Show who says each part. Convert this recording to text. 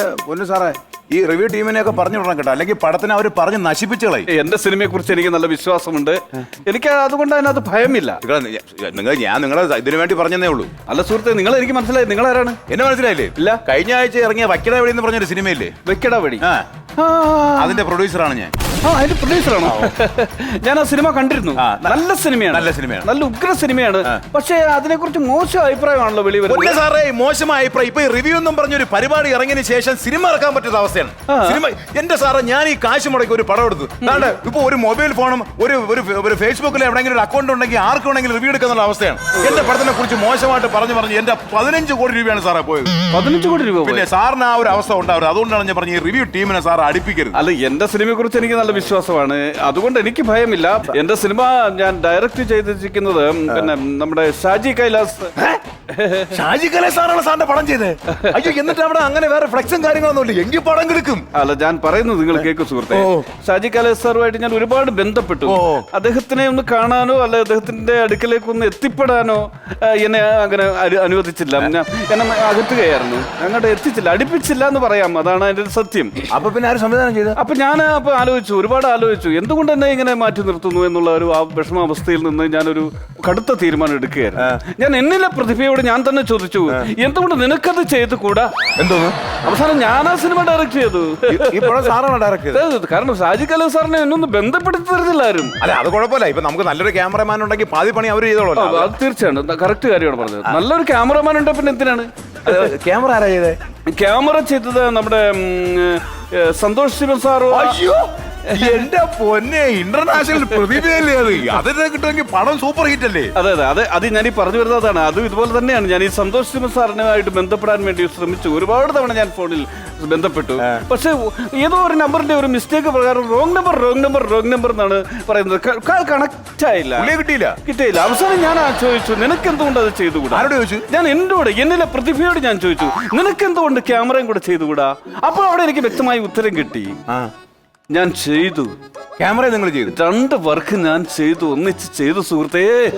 Speaker 1: പൊന്നു സാറേ ഈ റിവ്യൂ ടീമിനെ ഒക്കെ പറഞ്ഞു വിടണം കേട്ടോ. അല്ലെങ്കിൽ പടത്തിന് അവർ പറഞ്ഞ് നശിപ്പിച്ചു
Speaker 2: എന്റെ സിനിമയെ കുറിച്ച് എനിക്ക് നല്ല വിശ്വാസമുണ്ട്. എനിക്ക് അതുകൊണ്ട് അതിനകത്ത് ഭയമില്ല.
Speaker 1: നിങ്ങൾ ഞാൻ നിങ്ങളെ ഇതിനു വേണ്ടി പറഞ്ഞതേ ഉള്ളൂ.
Speaker 2: അല്ല സുഹൃത്തെ നിങ്ങൾ എനിക്ക് മനസ്സിലായി. നിങ്ങൾ ആരാണ്
Speaker 1: എന്നെ മനസ്സിലായില്ലേ?
Speaker 2: ഇല്ല.
Speaker 1: കഴിഞ്ഞ ആഴ്ച ഇറങ്ങിയ വക്കിട വഴി എന്ന് പറഞ്ഞൊരു സിനിമയില്ലേ?
Speaker 2: വക്കിട
Speaker 1: ആ, അതിന്റെ പ്രൊഡ്യൂസറാണ് ഞാൻ.
Speaker 2: ആ അതിന്റെ പ്രൊഡ്യൂസറാണോ? ഞാൻ ആ സിനിമ കണ്ടിരുന്നു. നല്ല സിനിമയാണ്.
Speaker 1: നല്ല സിനിമയാണ്.
Speaker 2: നല്ല ഉഗ്ര സിനിമയാണ്. പക്ഷേ അതിനെക്കുറിച്ച് മോശം അഭിപ്രായമാണല്ലോ വെളി വരുന്നത്.
Speaker 1: സാറേ മോശമായ അഭിപ്രായം. ഇപ്പൊ റിവ്യൂ എന്നും പറഞ്ഞൊരു പരിപാടി ഇറങ്ങിയതിന് ശേഷം സിനിമ ഇറക്കാൻ പറ്റുന്ന അവസ്ഥയാണ്. സിനിമ എന്റെ സാറേ ഞാൻ ഈ കാശ് മുടക്കി ഒരു പടം എടുത്തു. അതാണ്ട് ഇപ്പൊ ഒരു മൊബൈൽ ഫോണും ഒരു ഒരു ഒരു ഫേസ്ബുക്കിൽ എവിടെയെങ്കിലും ഒരു അക്കൗണ്ട് ഉണ്ടെങ്കിൽ ആർക്ക് വേണമെങ്കിലും റിവ്യൂ എടുക്കുന്ന അവസ്ഥയാണ്. എന്റെ പടത്തിനെ കുറിച്ച് മോശമായിട്ട് പറഞ്ഞു പറഞ്ഞു എന്റെ പതിനഞ്ച് കോടി രൂപയാണ് സാറേ പോയത്.
Speaker 2: പതിനഞ്ച് കോടി രൂപ
Speaker 1: പിന്നെ സാറിന് ആ ഒരു അവസ്ഥ ഉണ്ടാവും അതുകൊണ്ടാണ് ഞാൻ പറഞ്ഞു ഈ റിവ്യൂ ടീമിനെ സാർ അടിപ്പിക്കരുത്.
Speaker 2: അല്ല എന്റെ സിനിമയെ കുറിച്ച് എനിക്ക് നല്ല വിശ്വാസമാണ് അതുകൊണ്ട് എനിക്ക് ഭയമില്ല. എന്റെ സിനിമ ഞാൻ ഡയറക്റ്റ് ചെയ്തിരിക്കുന്നത് പിന്നെ നമ്മുടെ ഷാജി കൈലാസ്.
Speaker 1: ഷാജി കല സാറാണ് സാറിന്റെ പടം ചെയ്തത്. അയ്യോ എന്നിട്ട് അവിടെ അങ്ങനെ വേറെ ഫ്ലെക്സും കാര്യങ്ങളൊന്നും ഇല്ല. എങ്കിൽ പടം കിടക്കും.
Speaker 2: അല്ല ഞാൻ പറയുന്നത് നിങ്ങൾ കേൾക്കും സുഹൃത്തെ. ഷാജി കൈലാസ് സാറുമായിട്ട് ഞാൻ ഒരുപാട് ബന്ധപ്പെട്ടു. അദ്ദേഹത്തിനെ ഒന്ന് കാണാനോ അല്ലെ അദ്ദേഹത്തിന്റെ അടുക്കലേക്ക് ഒന്ന് എത്തിപ്പെടാനോ എന്നെ അങ്ങനെ അനു- അനുവദിച്ചില്ല. ഞാൻ എന്നെ അകറ്റുകയായിരുന്നു. അങ്ങോട്ട് എത്തിച്ചില്ല. അടുപ്പിച്ചില്ല എന്ന് പറയാം. അതാണ് അതിന്റെ സത്യം.
Speaker 1: അപ്പൊ പിന്നെ ആരും സംവിധാനം ചെയ്തു?
Speaker 2: അപ്പൊ ഞാൻ അപ്പൊ ആലോചിച്ചു ഒരുപാട് ആലോചിച്ചു. എന്തുകൊണ്ട് എന്നെ ഇങ്ങനെ മാറ്റി നിർത്തുന്നു എന്നുള്ള ഒരു ആ വിഷമാവസ്ഥയിൽ നിന്ന് ഞാനൊരു കടുത്ത തീരുമാനം എടുക്കുകയായിരുന്നു. ഞാൻ എന്നിലെ പ്രതിഭയോട് ഞാൻ തന്നെ ചോദിച്ചു? എന്തുകൊണ്ട് നിനക്കത് ചെയ്തു കൂടാ
Speaker 1: എന്തോന്ന്?
Speaker 2: അവസാനം ഞാൻ ആ സിനിമ ഡയറക്ട് ചെയ്തു
Speaker 1: ഈ പടം സാറാണ് ഡയറക്ട് ചെയ്തത്?
Speaker 2: കാരണം സാജി കലു സാറിനെ എന്നൊന്നും ബന്ധപ്പെടുത്തി തരുന്നില്ല ആരും.
Speaker 1: അല്ല അത് കുഴപ്പമില്ല. ഇപ്പൊ നമുക്ക് നല്ലൊരു ക്യാമറമാൻ ഉണ്ടെങ്കിൽ പാതി പണി അവർ ചെയ്തോളൂ
Speaker 2: അത് തീർച്ചയാണ്. കറക്റ്റ് കാര്യമാണ് പറഞ്ഞത്. നല്ലൊരു ക്യാമറമാൻ ഉണ്ട് പിന്നെ എന്തിനാണ്?
Speaker 1: ക്യാമറ ആരാ ചെയ്തേ?
Speaker 2: ക്യാമറ ചെയ്തത് നമ്മുടെ ഉം, ഏ, സന്തോഷ് ശിവൻ സാറോ
Speaker 1: അയ്യോ! എന്റെ പൊന്നെ ഇന്റർനാഷണൽ പ്രതിഭയല്ലേ അത്? അതിനെ കിട്ടുമെങ്കിൽ പടം സൂപ്പർ ഹിറ്റ് അല്ലേ?
Speaker 2: അതെ അതെ. അതെ അത് ഞാൻ ഈ പറഞ്ഞു വരുന്നതാണ്. അതും ഇതുപോലെ തന്നെയാണ്. ഞാൻ ഈ സന്തോഷ് സിംഹ സാറിനുമായിട്ട് ബന്ധപ്പെടാൻ വേണ്ടി ശ്രമിച്ചു. ഒരുപാട് തവണ ഞാൻ ഫോണിൽ ബന്ധപ്പെട്ടു. പക്ഷെ ഏതോ ഒരു നമ്പറിന്റെ ഒരു മിസ്റ്റേക്ക് പ്രകാരം wrong number wrong number wrong number എന്നാണ് പറയുന്നത്. കണക്ട് ആയില്ല.
Speaker 1: കിട്ടിയില്ല.
Speaker 2: കിട്ടിയില്ല. അവസാനം ഞാൻ ആ ചോദിച്ചു നിനക്ക് എന്തുകൊണ്ട് അത് ചെയ്തുകൂടാ?
Speaker 1: ചോദിച്ചു?
Speaker 2: ഞാൻ എന്നോട് എന്നിലെ പ്രതിഭയോട് ഞാൻ ചോദിച്ചു നിനക്ക് എന്തുകൊണ്ട് ക്യാമറയും കൂടെ ചെയ്തുകൂടാ? അപ്പോൾ അവിടെ എനിക്ക് വ്യക്തമായ ഉത്തരം കിട്ടി. ഞാൻ ചെയ്തു.
Speaker 1: ക്യാമറ നിങ്ങൾ ചെയ്തു.
Speaker 2: രണ്ട് വർക്ക് ഞാൻ ചെയ്തു. ഒന്നിച്ച് ചെയ്തു സുഹൃത്തേ.